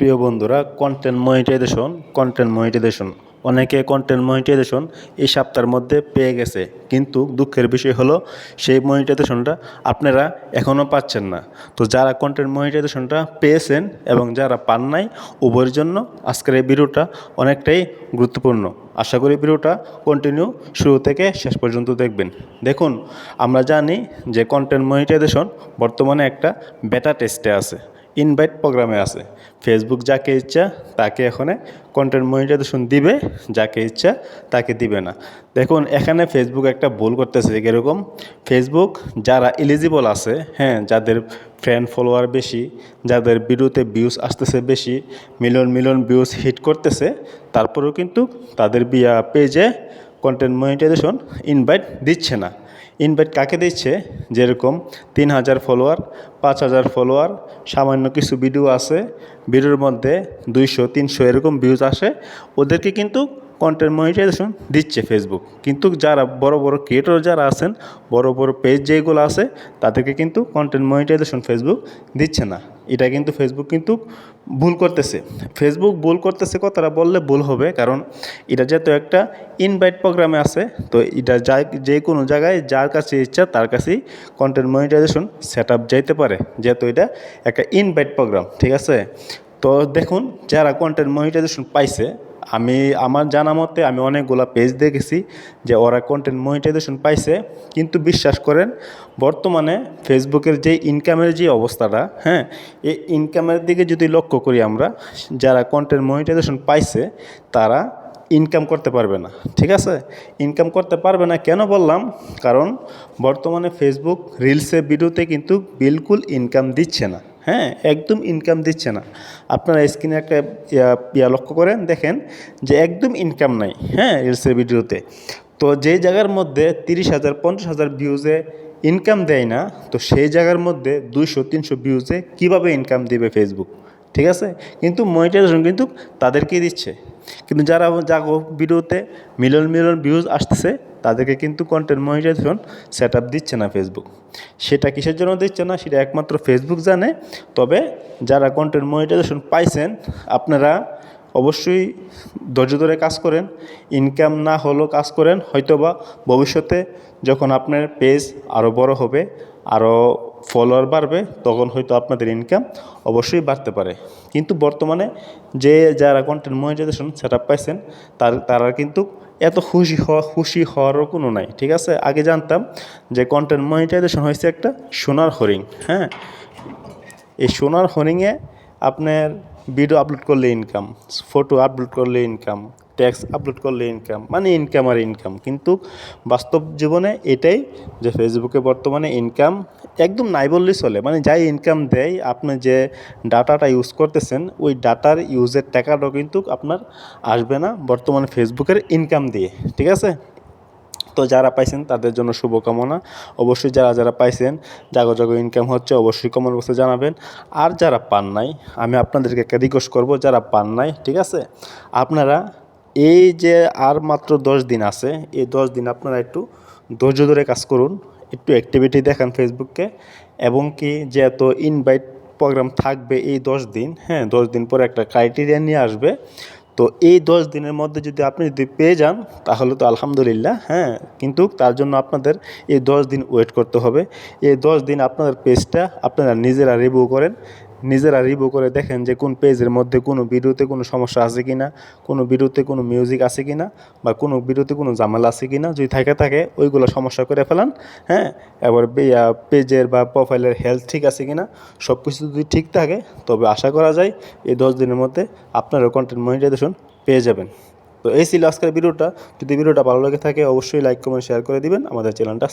প্রিয় বন্ধুরা content monetization content monetization অনেকে কন্টেন্ট মনিটাইজেশন এই সপ্তাহের মধ্যে পেয়ে গেছে, কিন্তু দুঃখের বিষয় হলো সেই মনিটাইজেশনটা আপনারা এখনও পাচ্ছেন না। তো যারা কন্টেন্ট মনিটাইজেশনটা পেয়েছেন এবং যারা পান নাই, উভয়ের জন্য আজকের এই ভিডিওটা অনেকটাই গুরুত্বপূর্ণ। আশা করি ভিডিওটা কন্টিনিউ শুরু থেকে শেষ পর্যন্ত দেখবেন। দেখুন, আমরা জানি যে কন্টেন্ট মনিটাইজেশন বর্তমানে একটা বেটা টেস্টে আছে। ইনভাইট প্রোগ্রামে আছে। ফেসবুক যাকে ইচ্ছা, তাকে এখানে কন্টেন্ট মনিটাইজেশন দিবে, যাকে ইচ্ছা, তাকে দিবে না। দেখুন, এখানে ফেসবুক একটা ভুল করতেছে এরকম ফেসবুক যারা এলিজিবল আছে হ্যাঁ যাদের ফ্রেন্ড ফলোয়ার বেশি, যাদের ভিডিওতে ভিউজ আসতেছে বেশি মিলিয়ন মিলিয়ন ভিউজ হিট করতেছে, তারপরেও কিন্তু তাদের বিয়া পেজে কন্টেন্ট মনিটাইজেশন ইনভাইট দিচ্ছে না। ইনভাইট কাকে দিচ্ছে? যেরকম তিন হাজার ফলোয়ার পাঁচ হাজার ফলোয়ার সামান্য কিছু ভিডিও আছে ভিডিওর মধ্যে দুইশো, তিনশো এরকম ভিউজ আসে। ওদেরকে কিন্তু কন্টেন্ট মনিটাইজেশন দিচ্ছে ফেসবুক কিন্তু যারা বড় বড় ক্রিয়েটর যারা আছেন, বড় বড় পেজ যেগুলো আছে, তাদেরকে কিন্তু কন্টেন্ট মনিটাইজেশন ফেসবুক দিচ্ছে না। এটা কিন্তু ফেসবুক কিন্তু ভুল করতেছে। ফেসবুক ভুল করতেছে কথাটা বললে ভুল হবে, কারণ এটা যেহেতু একটা ইনভাইট প্রোগ্রামে আছে, তো এটা যা যে কোনো জায়গায় যার কাছে ইচ্ছা তার কাছেই কন্টেন্ট মনিটাইজেশন সেট আপ যাইতে পারে, যেহেতু এটা একটা ইনভাইট প্রোগ্রাম ঠিক আছে? তো দেখুন, যারা কন্টেন্ট মনিটাইজেশন পাইছে আমি, আমার জানা মতে আমি অনেকগুলো পেজ দেখেছি যে ওরা কন্টেন্ট মনিটাইজেশন পাইছে। কিন্তু বিশ্বাস করেন, বর্তমানে ফেসবুকের যে ইনকামের যে অবস্থাটা হ্যাঁ এই ইনকামের দিকে যদি লক্ষ্য করি আমরা, যারা কন্টেন্ট মনিটাইজেশন পাইছে, তারা ইনকাম করতে পারবে না। ঠিক আছে? ইনকাম করতে পারবে না কেন বললাম? কারণ বর্তমানে ফেসবুক রিলসে ভিডিওতে কিন্তু বিলকুল ইনকাম দিচ্ছে না। হ্যাঁ একদম ইনকাম দিচ্ছে না। আপনারা স্ক্রিনে একটা, ইয়া ইয়া লক্ষ্য করেন, দেখেন যে একদম ইনকাম নাই হ্যাঁ রিলসের ভিডিওতে। তো যে জায়গার মধ্যে তিরিশ হাজার, পঞ্চাশ হাজার ভিউজে ইনকাম দেয় না, তো সেই জায়গার মধ্যে দুইশো, তিনশো ভিউজে কীভাবে ইনকাম দেবে ফেসবুক ঠিক আছে? কিন্তু মনিটাইজেশন কিন্তু তাদেরকেই দিচ্ছে। কিন্তু যারা যাগো ভিডিওতে মিলন মিলন ভিউজ আসতেছে, তাদেরকে কিন্তু কন্টেন্ট মনিটাইজেশন সেট আপ দিচ্ছে না ফেসবুক সেটা কিসের জন্য দিচ্ছে না? সেটা একমাত্র ফেসবুক জানে। তবে যারা কন্টেন্ট মনিটাইজেশন পাইছেন, আপনারা অবশ্যই ধৈর্য ধরে কাজ করেন ইনকাম না হলেও কাজ করেন, হয়তোবা ভবিষ্যতে যখন আপনার পেজ আরও বড় হবে আরও ফলোয়ার বাড়বে, তখন হয়তো আপনাদের ইনকাম অবশ্যই বাড়তে পারে। কিন্তু বর্তমানে যে যারা কন্টেন্ট মনিটাইজেশন সেট আপ পাইছেন, তার, তারা কিন্তু এত খুশি হওয়া খুশি হওয়ারও কোনো নাই, ঠিক আছে? আগে জানতাম যে কন্টেন্ট মনিটাইজেশন হয়েছে একটা সোনার হরিং হ্যাঁ? এই সোনার হরিংয়ে আপনার ভিডিও আপলোড করলে ইনকাম ফটো আপলোড করলে ইনকাম ট্যাক্স আপলোড করলে ইনকাম মানে ইনকাম আর ইনকাম কিন্তু বাস্তব জীবনে এটাই যে ফেসবুকে বর্তমানে ইনকাম একদম নাই বললেই চলে। মানে যাই ইনকাম দেয়, আপনি যে ডাটাটা ইউজ করতেছেন, ওই ডাটার ইউজের টাকাটাও কিন্তু আপনার আসবে না বর্তমানে ফেসবুকের ইনকাম দিয়ে। ঠিক আছে? তো যারা পাইছেন তাদের জন্য শুভকামনা। অবশ্যই যারা যারা পাইছেন জাগো জাগো ইনকাম হচ্ছে অবশ্যই কমেন্ট বক্সে জানাবেন। আর যারা পান নাই, আমি আপনাদেরকে একটা রিকোয়েস্ট করব, যারা পান নাই, ঠিক আছে? আপনারা এই যে আর মাত্র দশ দিন আছে, এই দশ দিন আপনারা একটু ধৈর্য ধরে কাজ করুন, একটু অ্যাক্টিভিটি দেখান ফেসবুককে এবং কি যেহেতু ইনভাইট প্রোগ্রাম থাকবে এই দশ দিন হ্যাঁ দশ দিন পরে একটা ক্রাইটেরিয়া নিয়ে আসবে। তো এই দশ দিনের মধ্যে যদি আপনি যদি পেয়ে যান, তাহলে তো আলহামদুলিল্লাহ হ্যাঁ কিন্তু তার জন্য আপনাদের এই দশ দিন ওয়েট করতে হবে। এই দশ দিন আপনাদের পেজটা আপনারা নিজেরা রিভিউ করেন নিজেরা রিভিউ করে দেখেন যে কোন পেজের মধ্যে কোনো ভিডিওতে কোনো সমস্যা আছে কি না কোনো ভিডিওতে কোনো মিউজিক আছে কি না বা কোনো ভিডিওতে কোনো জামালা আছে কি না যদি থাকে থাকে ওইগুলো সমস্যা করে ফেলান হ্যাঁ? এবার পেজের বা প্রোফাইলের হেলথ ঠিক আছে কি না সব কিছু যদি ঠিক থাকে, তবে আশা করা যায় এই দশ দিনের মধ্যে আপনারও কন্টেন্ট মনিটাইজেশন পেয়ে যাবেন। তো এই ছিল আজকের ভিডিওটা। যদি ভিডিওটা ভালো লাগে থাকে, অবশ্যই লাইক কমেন্ট শেয়ার করে দিবেন। আমাদের চ্যানেলটা